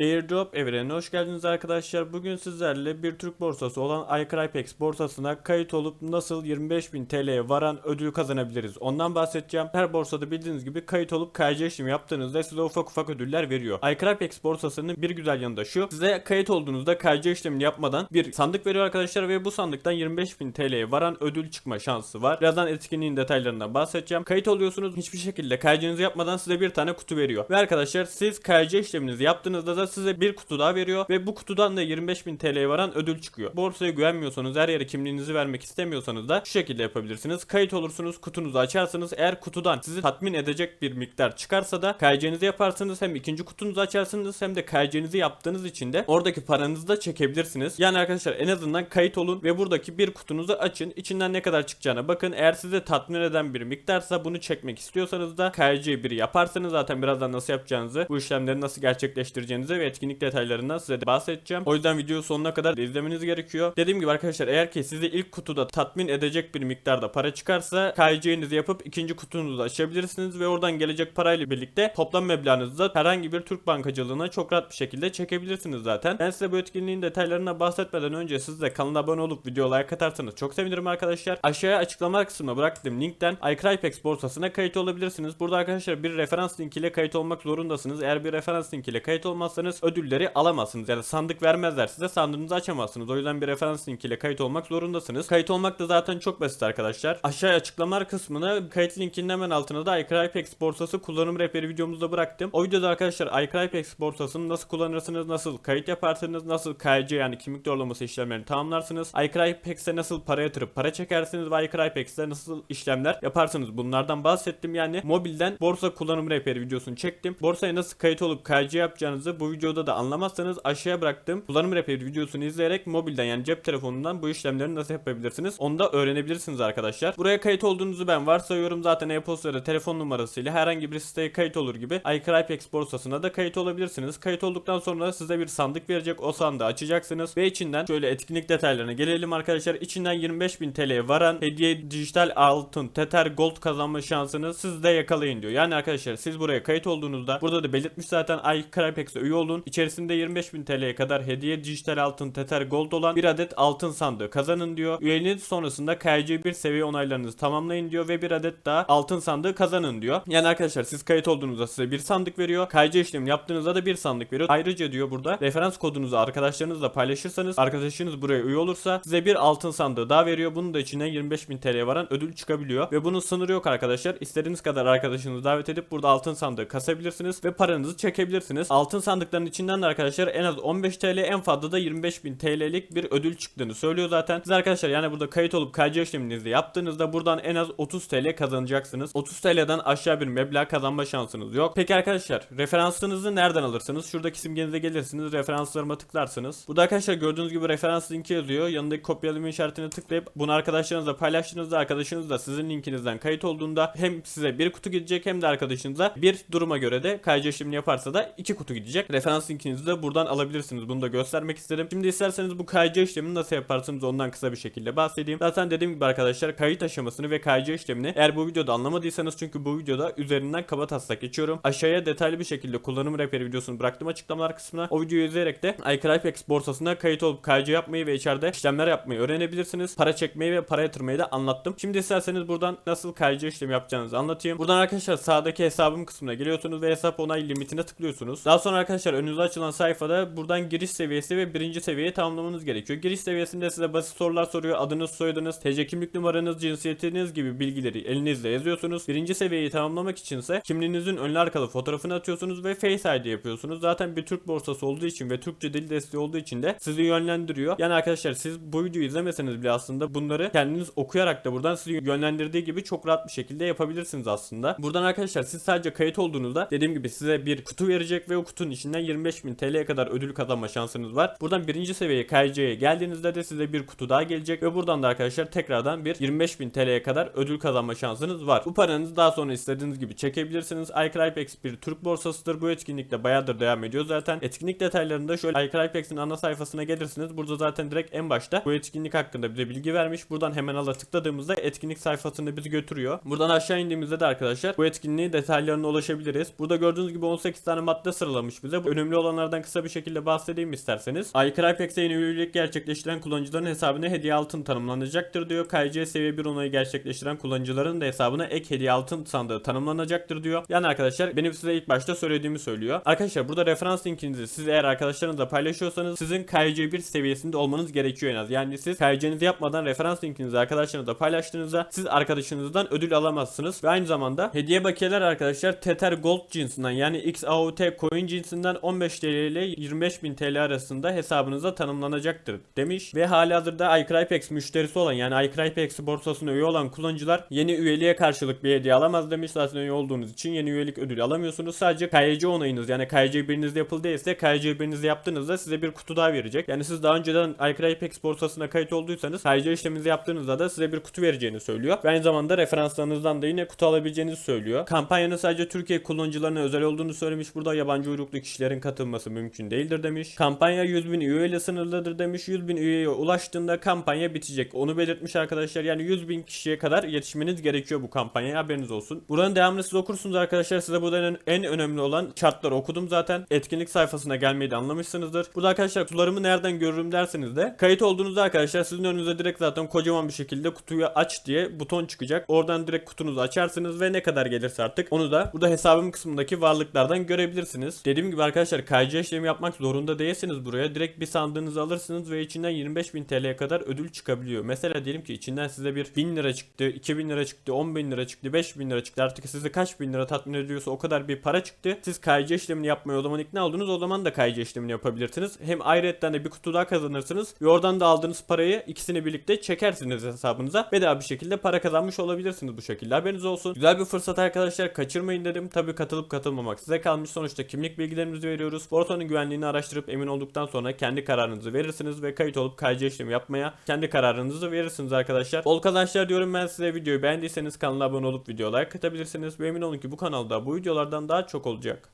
Airdrop evrenine hoş geldiniz arkadaşlar. Bugün sizlerle bir Türk borsası olan iCrypex borsasına kayıt olup nasıl 25.000 TL'ye varan ödül kazanabiliriz. Ondan bahsedeceğim. Her borsada bildiğiniz gibi kayıt olup KYC işlemi yaptığınızda size ufak ufak ödüller veriyor. iCrypex borsasının bir güzel yanı da şu. Size kayıt olduğunuzda KYC işlemini yapmadan bir sandık veriyor arkadaşlar ve bu sandıktan 25.000 TL'ye varan ödül çıkma şansı var. Birazdan etkinliğin detaylarından bahsedeceğim. Kayıt oluyorsunuz. Hiçbir şekilde KYC'nizi yapmadan size bir tane kutu veriyor. Ve arkadaşlar siz KYC işleminizi yaptığınızda da size bir kutu daha veriyor ve bu kutudan da 25.000 TL'ye varan ödül çıkıyor. Borsaya güvenmiyorsanız her yere kimliğinizi vermek istemiyorsanız da şu şekilde yapabilirsiniz. Kayıt olursunuz, kutunuzu açarsınız. Eğer kutudan sizi tatmin edecek bir miktar çıkarsa da KYC'nizi yaparsınız. Hem ikinci kutunuzu açarsınız hem de KYC'nizi yaptığınız için de oradaki paranızı da çekebilirsiniz. Yani arkadaşlar en azından kayıt olun ve buradaki bir kutunuzu açın. İçinden ne kadar çıkacağına bakın. Eğer size tatmin eden bir miktarsa bunu çekmek istiyorsanız da KYC biri yaparsınız. Zaten birazdan nasıl yapacağınızı, bu işlemleri nasıl gerçekleştireceğinizi ve etkinlik detaylarından size de bahsedeceğim. O yüzden videoyu sonuna kadar izlemeniz gerekiyor. Dediğim gibi arkadaşlar eğer ki sizi ilk kutuda tatmin edecek bir miktarda para çıkarsa KYC'nizi yapıp ikinci kutunuzu açabilirsiniz ve oradan gelecek parayla birlikte toplam meblağınızı da herhangi bir Türk bankacılığına çok rahat bir şekilde çekebilirsiniz zaten. Ben size bu etkinliğin detaylarına bahsetmeden önce siz de kanala abone olup videoya like atarsanız çok sevinirim arkadaşlar. Aşağıya açıklama kısmına bıraktığım linkten iCrypex borsasına kayıt olabilirsiniz. Burada arkadaşlar bir referans linkiyle kayıt olmak zorundasınız. Eğer bir referans linkiyle kayıt olmazsanız ödülleri alamazsınız. Yani sandık vermezler size sandığınızı açamazsınız. O yüzden bir referans linkiyle kayıt olmak zorundasınız. Kayıt olmak da zaten çok basit arkadaşlar. Aşağıya açıklamalar kısmına kayıt linkinin hemen altına da iCrypex borsası kullanım rehberi videomuzu bıraktım. O videoda arkadaşlar iCrypex borsasını nasıl kullanırsınız, nasıl kayıt yaparsınız, nasıl KYC yani kimlik doğrulaması işlemlerini tamamlarsınız. iCrypex'e nasıl para yatırıp para çekersiniz ve iCrypex'te nasıl işlemler yaparsınız. Bunlardan bahsettim yani. Mobilden borsa kullanım rehberi videosunu çektim. Borsaya nasıl kayıt olup KYC yapacağınızı bu videoda da anlamazsanız aşağıya bıraktım. Kullanım rehberi videosunu izleyerek mobilden yani cep telefonundan bu işlemleri nasıl yapabilirsiniz onu da öğrenebilirsiniz arkadaşlar. Buraya kayıt olduğunuzu ben varsayıyorum. Zaten e-posta ya da telefon numarasıyla herhangi bir siteye kayıt olur gibi iCrypex borsasına da kayıt olabilirsiniz. Kayıt olduktan sonra size bir sandık verecek. O sandığı açacaksınız ve içinden şöyle etkinlik detaylarına gelelim arkadaşlar. İçinden 25.000 TL'ye varan hediye dijital altın, Tether Gold kazanma şansını siz de yakalayın diyor. Yani arkadaşlar siz buraya kayıt olduğunuzda burada da belirtmiş zaten iCrypex'e üye olun. İçerisinde 25.000 TL'ye kadar hediye dijital altın, Tether Gold olan bir adet altın sandığı kazanın diyor. Üyeliğiniz sonrasında KYC bir seviye onaylarınızı tamamlayın diyor ve bir adet daha altın sandığı kazanın diyor. Yani arkadaşlar siz kayıt olduğunuzda size bir sandık veriyor. KYC işlemini yaptığınızda da bir sandık veriyor. Ayrıca diyor burada referans kodunuzu arkadaşlarınızla paylaşırsanız arkadaşınız buraya üye olursa size bir altın sandığı daha veriyor. Bunun da içine 25.000 TL'ye varan ödül çıkabiliyor. Ve bunun sınırı yok arkadaşlar. İstediğiniz kadar arkadaşınızı davet edip burada altın sandığı kasabilirsiniz ve paranızı çekebilirsiniz. Altın sandıkların içinden de arkadaşlar en az 15 TL en fazla da 25.000 TL'lik bir ödül çıktığını söylüyor zaten. Siz arkadaşlar yani burada kayıt olup KYC işleminizi yaptığınızda buradan en az 30 TL kazanacaksınız. 30 TL'den aşağı bir meblağ kazanma şansınız yok. Peki arkadaşlar referansınızı nereden alırsınız? Şuradaki simgenize gelirsiniz. Referanslarıma tıklarsınız. Burada arkadaşlar gördüğünüz gibi referans linki yazıyor. Yanındaki kopyalama işaretine tıklayıp bunu arkadaşlarınızla paylaştığınızda arkadaşınız da sizin linkinizden kayıt olduğunda hem size bir kutu gidecek hem de arkadaşınıza bir duruma göre de KYC işlemini yaparsa da iki kutu gidecek. Referans linkinizi de buradan alabilirsiniz. Bunu da göstermek istedim. Şimdi isterseniz bu KYC işlemini nasıl yaparsınız ondan kısa bir şekilde bahsedeyim. Zaten dediğim gibi arkadaşlar kayıt aşamasını ve KYC işlemini eğer bu videoda anlamadıysanız çünkü bu videoda üzerinden kaba taslak geçiyorum. Aşağıya detaylı bir şekilde kullanım rehberi videosunu bıraktım açıklamalar kısmına. O videoyu izleyerek de iCrypex borsasına kayıt olup KYC yapmayı ve içeride işlemler yapmayı öğrenebilirsiniz. Para çekmeyi ve para yatırmayı da anlattım. Şimdi isterseniz buradan nasıl KYC işlemi yapacağınızı anlatayım. Buradan arkadaşlar sağdaki hesabım kısmına geliyorsunuz ve hesap onay limitine tıklıyorsunuz. Daha sonra arkadaşlar önünüze açılan sayfada buradan giriş seviyesi ve birinci seviyeyi tamamlamanız gerekiyor. Giriş seviyesinde size basit sorular soruyor. Adınız, soyadınız, TC kimlik numaranız, cinsiyetiniz gibi bilgileri elinizle yazıyorsunuz. Birinci seviyeyi tamamlamak içinse kimliğinizin önlü arkalı fotoğrafını atıyorsunuz ve Face ID yapıyorsunuz. Zaten bir Türk borsası olduğu için ve Türkçe dil desteği olduğu için de sizi yönlendiriyor. Yani arkadaşlar siz bu videoyu izlemeseniz bile aslında bunları kendiniz okuyarak da buradan sizi yönlendirdiği gibi çok rahat bir şekilde yapabilirsiniz aslında. Buradan arkadaşlar siz sadece kayıt olduğunuzda dediğim gibi size bir kutu verecek ve o kutunun içinden 25.000 TL'ye kadar ödül kazanma şansınız var. Buradan birinci seviyeye KYC'ye geldiğinizde de size bir kutu daha gelecek ve buradan da arkadaşlar tekrardan bir 25.000 TL'ye kadar ödül kazanma şansınız var. Bu paranızı daha sonra istediğiniz gibi çekebilirsiniz. iCrypex bir Türk borsasıdır. Bu etkinlikte bayağıdır devam ediyor zaten. Etkinlik detaylarında şöyle iCrypex'in ana sayfasına gelirsiniz. Burada zaten direkt en başta bu etkinlik hakkında bize bilgi vermiş. Buradan hemen ala tıkladığımızda etkinlik sayfasına bizi götürüyor. Buradan aşağı indiğimizde de arkadaşlar bu etkinliğin detaylarına ulaşabiliriz. Burada gördüğünüz gibi 18 tane madde sıralamış bize. Önemli olanlardan kısa bir şekilde bahsedeyim isterseniz. iCrypex'e yeni üyelik gerçekleştiren kullanıcıların hesabına hediye altın tanımlanacaktır diyor. KYC seviye 1 onayı gerçekleştiren kullanıcıların da hesabına ek hediye altın sandığı tanımlanacaktır diyor. Yani arkadaşlar benim size ilk başta söylediğimi söylüyor. Arkadaşlar burada referans linkinizi siz eğer arkadaşlarınızla paylaşıyorsanız sizin KYC1 seviyesinde olmanız gerekiyor en az. Yani siz KYC'nizi yapmadan referans linkinizi arkadaşlarınızla paylaştığınızda siz arkadaşınızdan ödül alamazsınız. Ve aynı zamanda hediye bakiyeler arkadaşlar Tether Gold cinsinden yani XAUT coin cinsinden 15 TL ile 25.000 TL arasında hesabınıza tanımlanacaktır demiş. Ve halihazırda iCrypex müşterisi olan yani iCrypex borsasına üye olan kullanıcılar yeni üyeliğe karşılık bir hediye alamaz demiş. Zaten üye olduğunuz için yeni üyelik ödülü alamıyorsunuz. Sadece KYC onayınız yani KYC birinizde yapıldı değilse KYC birinizde yaptığınızda size bir kutu daha verecek. Yani siz daha önceden iCrypex borsasına kayıt olduysanız KYC işleminizi yaptığınızda da size bir kutu vereceğini söylüyor. Ve aynı zamanda referanslarınızdan da yine kutu alabileceğinizi söylüyor. Kampanyanın sadece Türkiye kullanıcılarına özel olduğunu söylemiş. Burada yabancı uyruklu kişilerin katılması mümkün değildir demiş. Kampanya 100 bin üye ile sınırlıdır demiş. 100 bin üyeye ulaştığında kampanya bitecek. Onu belirtmiş arkadaşlar. Yani 100 bin kişiye kadar yetişmeniz gerekiyor bu kampanyaya haberiniz olsun. Buranın devamını siz okursunuz arkadaşlar. Size burada en, en önemli olan şartları okudum zaten. Etkinlik sayfasına gelmeyi de anlamışsınızdır. Burada arkadaşlar kutularımı nereden görürüm derseniz de kayıt olduğunuzda arkadaşlar sizin önünüze direkt zaten kocaman bir şekilde kutuyu aç diye buton çıkacak. Oradan direkt kutunuzu açarsınız ve ne kadar gelirse artık onu da burada hesabım kısmındaki varlıklardan görebilirsiniz. Dediğim gibi arkadaşlar KC işlemi yapmak zorunda değilsiniz buraya. Direkt bir sandığınızı alırsınız ve içinden 25.000 TL'ye kadar ödül çıkabiliyor. Mesela diyelim ki içinden size bir 1000 lira çıktı, 2000 lira çıktı, 10.000 lira çıktı, 5000 lira çıktı. Artık sizi kaç bin lira tatmin ediyorsa o kadar bir para çıktı. Siz KC işlemini yapmaya o zaman ikna oldunuz. O zaman da KC işlemini yapabilirsiniz. Hem ayrıyetten de bir kutu daha kazanırsınız. Ve oradan da aldığınız parayı ikisini birlikte çekersiniz hesabınıza. Bedava bir şekilde para kazanmış olabilirsiniz bu şekilde. Haberiniz olsun. Güzel bir fırsat arkadaşlar. Kaçırmayın dedim. Tabi katılıp katılmamak size kalmış. Sonuçta kimlik bilgilerimizi veriyoruz. Borsanın güvenliğini araştırıp emin olduktan sonra kendi kararınızı verirsiniz ve kayıt olup KC işlemi yapmaya kendi kararınızı verirsiniz arkadaşlar. Bol kazançlar diyorum ben size. Videoyu beğendiyseniz kanala abone olup video like atabilirsiniz. Ve emin olun ki bu kanalda bu videolardan daha çok olacak.